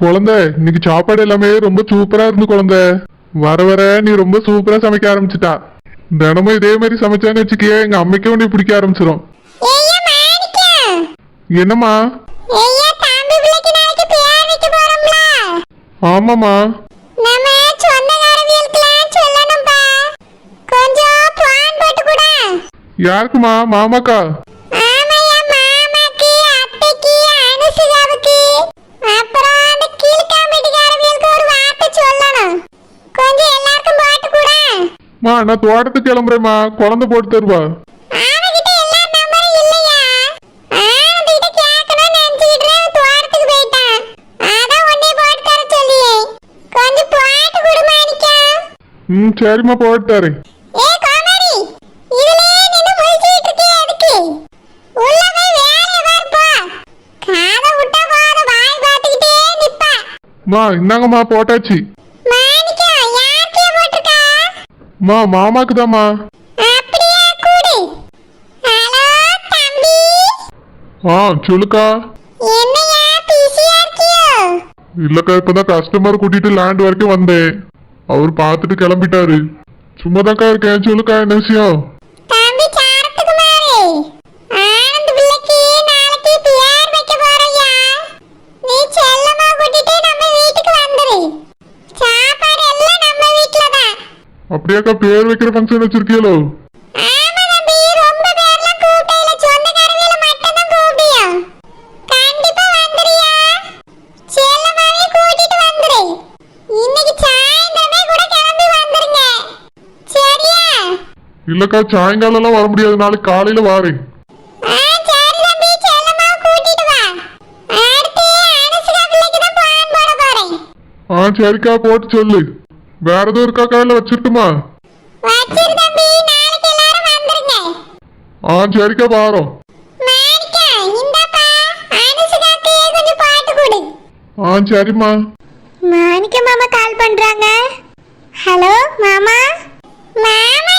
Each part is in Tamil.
குழந்தை இன்னைக்கு சாப்பாடு எல்லாமே ரொம்ப சூப்பரா இருந்து குழந்தை. வர வர நீ ரொம்ப சூப்பரா சமைக்க ஆரம்பிச்சிட்டா. தினமும் இதே மாதிரி சமைச்சான்னு வச்சுக்கியே எங்க அம்மைக்கும் உன்னை பிடிக்க மாணிக்கம் என்னம்மா? ஏய்யா தம்பி பிள்ளைக்கு மா நான் தோட்டத்துக்கு கிளம்புறேம்மா. குழந்தை போட்டு தருவா. ம் சரிம்மா போட்டு தரேன். ஏ கோமாரி இதுலயே மா மாமாக்கு தாம்மா அப்படியே கூடு. ஹலோ தம்பி. ஆ சொல்லுக்கா. இல்லக்கா இப்பதான் கஸ்டமர் கூட்டிட்டு லேண்ட் வரைக்கும் வந்தேன். அவர் பார்த்துட்டு கிளம்பிட்டாரு. சும்மாதாக்கா இருக்கேன் சொல்லுக்கா என்ன விஷயம் தம்பி சாரத்துக்குமாரு ஆனந்த் பிள்ளைக்கு நாளைக்கு பேர் வைக்க போறோம்யா நீ செல்லமா கூட்டிட்டு நம்ம வீட்டுக்கு வந்துரு சாப்பாடு எல்லாம் நம்ம வீட்ல தான் அப்படியாக்கா பேர் வைக்கிற ஃபங்க்ஷன் வச்சிருக்கீங்களோ ஆமா தம்பி ரொம்ப பேர்லாம் கூப்பிடையில சொந்தக்காரவியல மட்டும் தான் கூப்பிடியும் கண்டிப்பா வந்துறியா செல்லமாவே கூட்டிட்டு வந்துரு இன்னைக்கு சாயந்தரமே கூட கிளம்பி வந்துருங்க. சரியா? இல்லக்கா சாயங்காலம்லாம் வர முடியாது. நாளைக்கு காலையில வாரேன். ஆ, சரி தம்பி, செல்லம்மாவை கூட்டிட்டு வா. அடுத்து அனுஷ்கா பிள்ளைக்கு தான் plan போட போறேன். ஆ சரிக்கா போட்டு சொல்லு. வேற எதுவும் இருக்காக்கா இல்ல வச்சிருட்டுமா. ஆ சரிக்கா கொடு. ஆ சரிம்மா. மாணிக்க மாமா கால் பண்றாங்க. ஹலோ மாமா. மாமா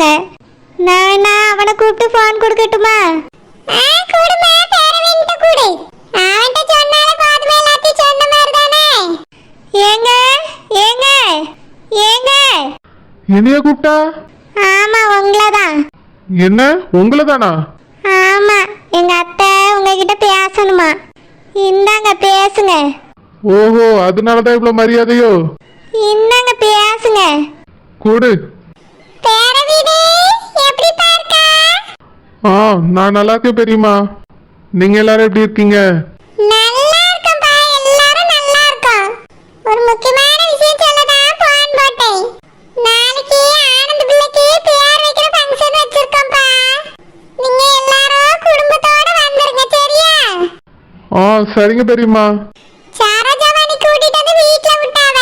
கோவப்படுவாங்க நான் நான் அவனை கூப்பிட்டு ஃபோன் கொடுக்கட்டுமா? ஆ கொடுமா பேரவீன்ட்ட கொடு. அவன்கிட்ட சொன்னாலே போதுமே எல்லாத்தையும் சொன்ன மாதிரி தானே ஏங்க ஏங்க ஏங்க. என்னைய கூப்பிட்டா? ஆமா உங்களை தான் என்ன உங்களை தானா ஆமா எங்க அத்தை உங்ககிட்ட பேசணுமா? இந்தாங்க பேசுங்க. ஓஹோ அதனாலதான் இவ்வளவு மரியாதையோ? இந்தாங்க பேசுங்க. கூடு. பேரவீடு எப்படி இருக்கா ஆ நான் நல்லா இருக்கேன் பெரியம்மா. நீங்க எல்லாரும் எப்படி இருக்கீங்க? நல்லா இருக்கோம்ப்பா எல்லாரும் நல்லா இருக்கோம் ஒரு முக்கியமான விஷயம் சொல்ல தான் போன் போட்டேன். நாளைக்கு ஆனந்த் பிள்ளைக்கு பேர் வைக்கிற ஃபங்க்ஷன் வச்சிருக்கோம்ப்பா. நீங்க எல்லாரும் குடும்பத்தோட வந்துருங்க சரியா? ஆ சரிங்க பெரியம்மா சரோஜாவாணி கூட்டிட்டு வந்து வீட்ல விட்டாவ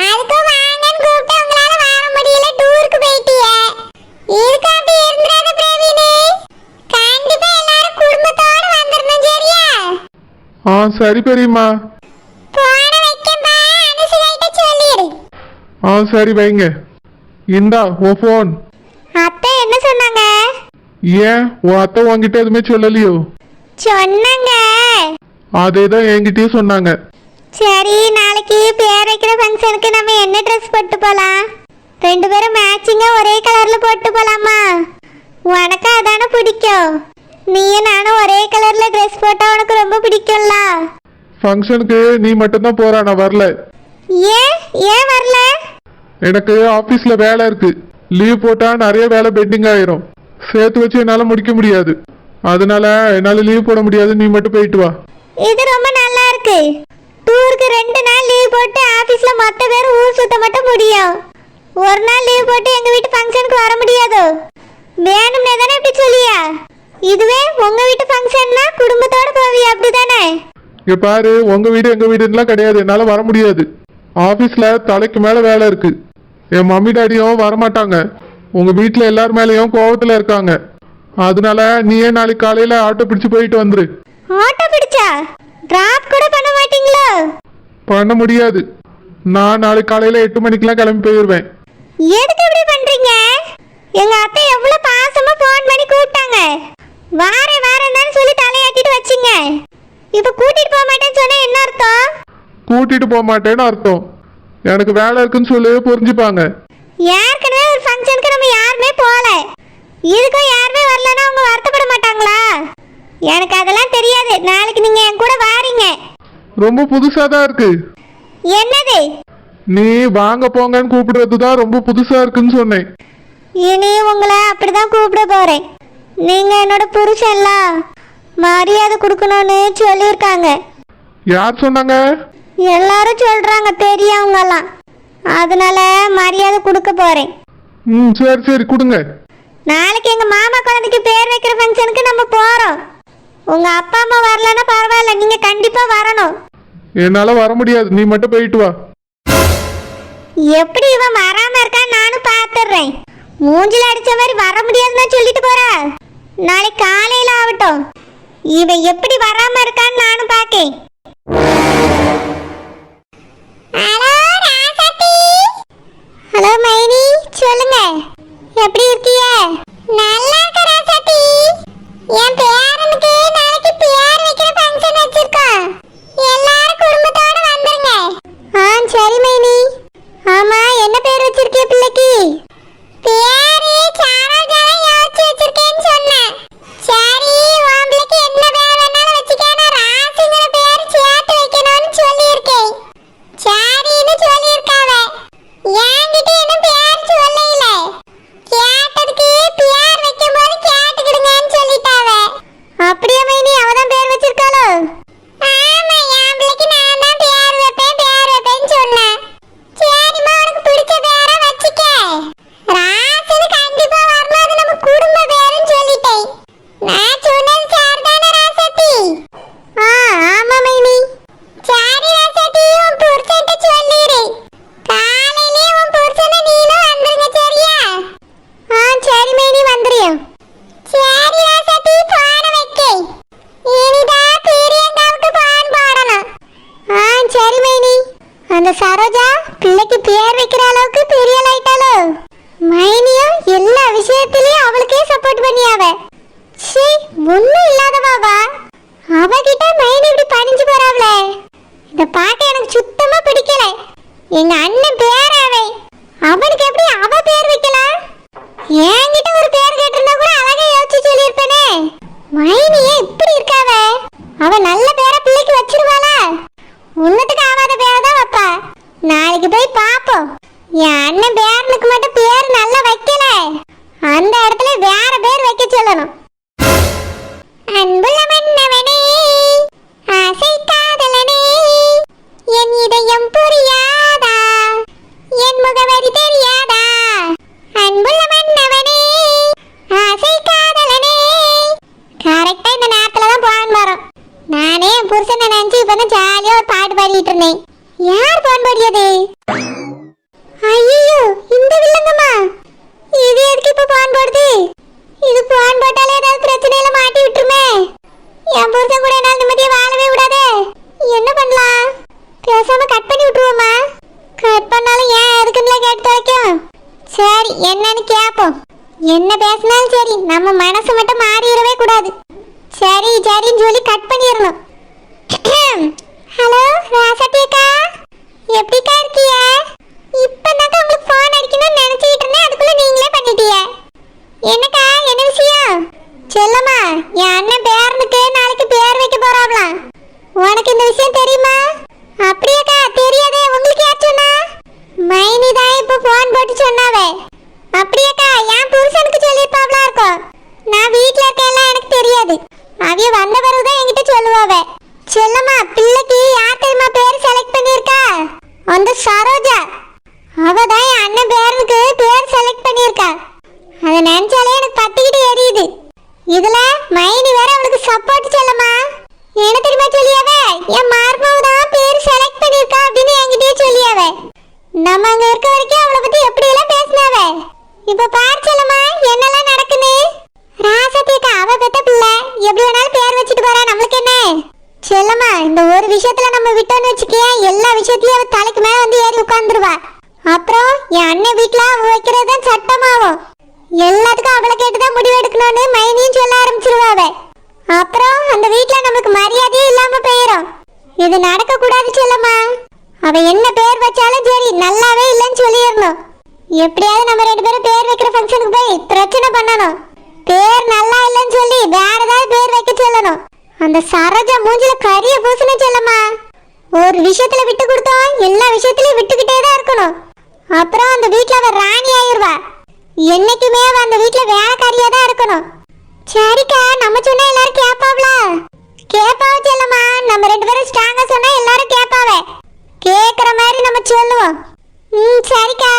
அதுக்கும் வாங்கன்னு கூப்பிட்டு உங்களால வர முடியல டூருக்கு போயிட்டிய இதுக்கு அப்படி இருந்துடாத பிரவீனு கண்டிப்பா எல்லாரும் குடும்பத்தோட வந்துடணும் சரியா ஆ சரி பெரியம்மா. ஆ சரி வைங்க. இந்தா உன் ஃபோன். அத்தை என்ன சொன்னாங்க? ஏன் உன் அத்தை உன்கிட்ட எதுவுமே சொல்லலையோ? சொன்னாங்க. அதே தான் என்கிட்டயும் சொன்னாங்க. சரி நாளைக்கு பேர் வைக்கிற ஃபங்க்ஷனுக்கு நம்ம என்ன ட்ரெஸ் போட்டு போலாம்? ரெண்டு பேரும் மேட்சிங்கா ஒரே கலர்ல போட்டு போலாமா? உனக்கு அதானே பிடிக்கும். நீயும் நானும் ஒரே கலர்ல ட்ரெஸ் போட்டா உனக்கு ரொம்ப பிடிக்கும்ல. ஃபங்க்ஷனுக்கு நீ மட்டும்தான் போறா நான் வரல. ஏன்? ஏன் வரல? எனக்கு ஆஃபீஸில் வேலை இருக்கு. லீவ் போட்டால் நிறைய வேலை பெண்டிங் ஆயிரும். சேர்த்து வச்சு என்னால் முடிக்க முடியாது. அதனால என்னால் லீவ் போட முடியாது. நீ மட்டும் போயிட்டு வா. இது ரொம்ப நல்லா இருக்கு. டூருக்கு ரெண்டு நாள் லீவ் போட்டு ஆபீஸ்ல மொத்த பேர் ஊர் சுத்த மட்டும் முடியும். ஒரு நாள் லீவ் போட்டு எங்க வீட்டு ஃபங்க்ஷனுக்கு வர முடியாது? வேணும்னே தானே இப்படி சொல்லியா? இதுவே உங்க வீட்டு ஃபங்க்ஷன்னா குடும்பத்தோட போவியா? அப்படிதானே? இங்க பாரு உங்க வீடு எங்க வீடுலாம் கிடையாது. என்னால வர முடியாது. ஆபீஸ்ல தலைக்கு மேல வேலை இருக்கு. என் மம்மி டாடியும் வரமாட்டாங்க. உங்க வீட்ல எல்லார் மேலயும் கோவத்துல இருக்காங்க. அதனால நீயே நாளைக்கு காலையில ஆட்டோ பிடிச்சு போயிட்டு வந்துரு. ஆட்டோ பிடிச்சா? டிராப் கூட பண்ண மாட்டீங்களோ? பண்ண முடியாது. நான் நாளைக்கு காலையில எட்டு மணிக்கெல்லாம் கிளம்பி போயிடுவேன் எதுக்கு இப்படி பண்றீங்க எங்க அத்தை எவ்வளவு பாசமா ஃபோன் பண்ணி கூப்பிட்டாங்க வாரேன் வாரேன்னு சொல்லி தலையாட்டிட்டு வச்சிங்க இப்ப கூட்டிட்டு போக மாட்டேன்னு சொன்னா என்ன அர்த்தம் கூட்டிட்டு போக மாட்டேன்னு அர்த்தம். எனக்கு வேலை இருக்குன்னு சொல்லி புரிஞ்சுப்பாங்க. ஏற்கனவே ஒரு ஃபங்க்ஷனுக்கு நம்ம யாருமே போகல. இதுக்கும் யாருமே வரலன்னா அவங்க வருத்தப்பட மாட்டாங்களா? எனக்கு அதெல்லாம் தெரியாது. நாளைக்கு நீங்க என் கூட வாரீங்க. ரொம்ப புதுசா தான் இருக்கு. என்னது? நீ வாங்க போங்கன்னு கூப்பிடுறது தான் ரொம்ப புதுசா இருக்குன்னு சொன்னேன். இனி உங்களை அப்படிதான் கூப்பிட போறேன். நீங்க என்னோட புருஷன்ல. மரியாதை கொடுக்கணும்னு சொல்லியிருக்காங்க. யார் சொன்னாங்க? எல்லாரும் சொல்றாங்க பெரியவங்க எல்லாம் அதனால மரியாதை கொடுக்க போறேன். ம் சரி சரி கொடுங்க. நாளைக்கு எங்க மாமா குழந்தைக்கு பேர் வைக்கிற ஃபங்க்ஷனுக்கு நம்ம போறோம். உங்க அப்பா அம்மா வரலன்னா பரவாயில்ல நீங்க கண்டிப்பா வரணும். என்னால வர முடியாது. நீ மட்டும் போயிட்டு வா. எப்படி இவன் வராம இருக்கான்னு நானும் பாத்துடுறேன் மூஞ்சில அடிச்ச மாதிரி வர முடியாதுன்னு சொல்லிட்டு போறா. நாளைக்கு காலையில ஆகட்டும். இவன் எப்படி வராம இருக்கான்னு நானும் பாக்கேன் ஹலோ மைனி சொல்லுங்க எப்படி இருக்கீங்க நல்லா இருக்க ராசாத்தி என் பேரனுக்கு நாளைக்கு பேர் வைக்கிற ஃபங்க்ஷன் வச்சிருக்கோம் எல்லாரும் குடும்பத்தோட வந்துருங்க ஆ சரி மைனி ஆமா என்ன பேர் வச்சிருக்கிய பிள்ளைக்கு பேரு சாரோஜாவை யோசிச்சு வச்சிருக்கேன்னு சொன்னேன் சரி உன் பிள்ளைக்கு என்ன பேர் வேணாலும் வச்சுக்க நான் ராசுங்கிற பேர் சேர்த்து வைக்கணும்னு சொல்லியிருக்கேன் சரின்னு சொல்லியிருக்காவ என்கிட்ட இன்னும் பேர் சொல்லல கேட்டதுக்கு பேர் வைக்கும்போது கேட்டுக்கிடுங்கன்னு சொல்லிட்டாவ அப்படியே மைனி அவதான் பேர் வச்சிருக்காளோ ஆமா என் பிள்ளைக்கு நான் தான் பேர் வைப்பேன் பேர் வைப்பேன்னு சொன்னேன் சரிம்மா உனக்கு பிடிச்ச பேரை வச்சுக்க ராசனு கண்டிப்பா வரணும் அது நம்ம குடும்ப பேருன்னு சொல்லிட்டேன் நான் சொன்னது சரிதானே ராசத்தி ஆ ஆமா மைனி சரி ராசத்தி உன் புருஷன்ட்ட சொல்லிடு காலையிலே உன் புருஷனை நீனும் வந்துருங்க சரியா ஆ சரி மைனி வந்துறியும் சரி ராசத்தி போன வைக்கே இனிதான் பிரியங்காவுக்கு பான் போடணும் ஆ சரி மைனி அந்த சரோஜா பிள்ளைக்கு பேர் வைக்கிற அளவுக்கு பெரிய லைட்டாளோ மைனியும் எல்லா விஷயத்திலயும் அவளுக்கே பண்ணி அவ. சீ ஒண்ணும் இல்லாதவாவா அவகிட்ட மைண்ட் இப்படி பணிஞ்சு போறாவளே? இந்த பாட்டை எனக்கு சுத்தமா பிடிக்கல. எங்க அண்ணன் பேர் அவன் அவனுக்கு எப்படி அவ பேர் வைக்கலாம் என்கிட்ட ஒரு பேர் கேட்டிருந்தா கூட அழகா யோசிச்சு சொல்லியிருப்பேனே. மைனியே இப்படி இருக்காவ அவ? நல்ல பேரை பிள்ளைக்கு வச்சிருவாளா? உன்னத்துக்கு ஆகாத பேரை தான் வைப்பா. நாளைக்கு போய் பாப்போம். என் அண்ணன் பேர் என்னன்னு கேட்போம் என்ன பேசினாலும் சரி நம்ம மனசு அவிய வந்த பிறகுதான் என்கிட்ட சொல்லுவாவே. செல்லம்மா பிள்ளைக்கு யார் தெரியுமா பேர் செலக்ட் பண்ணியிருக்கா? அந்த சரோஜா. அவ தான் என் அண்ணன் பேருக்கு பேர் செலக்ட் பண்ணியிருக்கா. அதை நினைச்சாலே எனக்கு பத்திக்கிட்டு எரியுது. இதுல மைனி வேற அவளுக்கு சப்போர்ட் செல்லம்மா. என்ன தெரியுமா சொல்லியாவே? என் மார்மாவு தான் பேர் செலக்ட் பண்ணியிருக்கா அப்படின்னு என்கிட்டயே சொல்லியாவே. நம்ம அங்க இருக்க வரைக்கும் அவளை பத்தி எப்படி எல்லாம் பேசினாவே? இப்ப பாரு வச்சுக்கிய எல்லா விஷயத்தையும் அவ தலைக்கு மேல வந்து ஏறி உட்கார்ந்துருவா. அப்புறம் என் அண்ணன் வீட்டுல அவ வைக்கிறது தான் சட்டமாகும். எல்லாத்துக்கும் அவளை கேட்டுதான் முடிவு எடுக்கணும்னு மைனியும் சொல்ல ஆரம்பிச்சிருவா அவ. அப்புறம் அந்த வீட்டுல நமக்கு மரியாதையே இல்லாம போயிடும் இது நடக்க கூடாது செல்லம்மா. அவ என்ன பேர் வச்சாலும் சரி நல்லாவே இல்லைன்னு சொல்லிடணும். எப்படியாவது நம்ம ரெண்டு பேரும் பேர் வைக்கிற ஃபங்க்ஷனுக்கு போய் பிரச்சனை பண்ணணும். பேர் நல்லா இல்லைன்னு சொல்லி வேற ஏதாவது பேர் வைக்க சொல்லணும். அந்த சரோஜா மூஞ்சில கரிய பூசணும் செல்லம்மா. ஒரு விஷயத்துல விட்டு கொடுத்தோம் எல்லா விஷயத்திலயும் விட்டுக்கிட்டே தான் இருக்கணும். அப்புறம் அந்த வீட்ல அவ ராணி ஆயிருவா. என்னைக்குமே அவ அந்த வீட்ல வேலைக்காரியா தான் இருக்கணும். சரிக்கா நம்ம சொன்னா எல்லாரும் கேப்பாவ்ல கேப்பாவ செல்லம்மா நம்ம ரெண்டு பேரும் ஸ்ட்ராங்கா சொன்னா எல்லாரும் கேப்பாவ. கேக்குற மாதிரி நம்ம சொல்லுவோம். ம் சரிக்கா.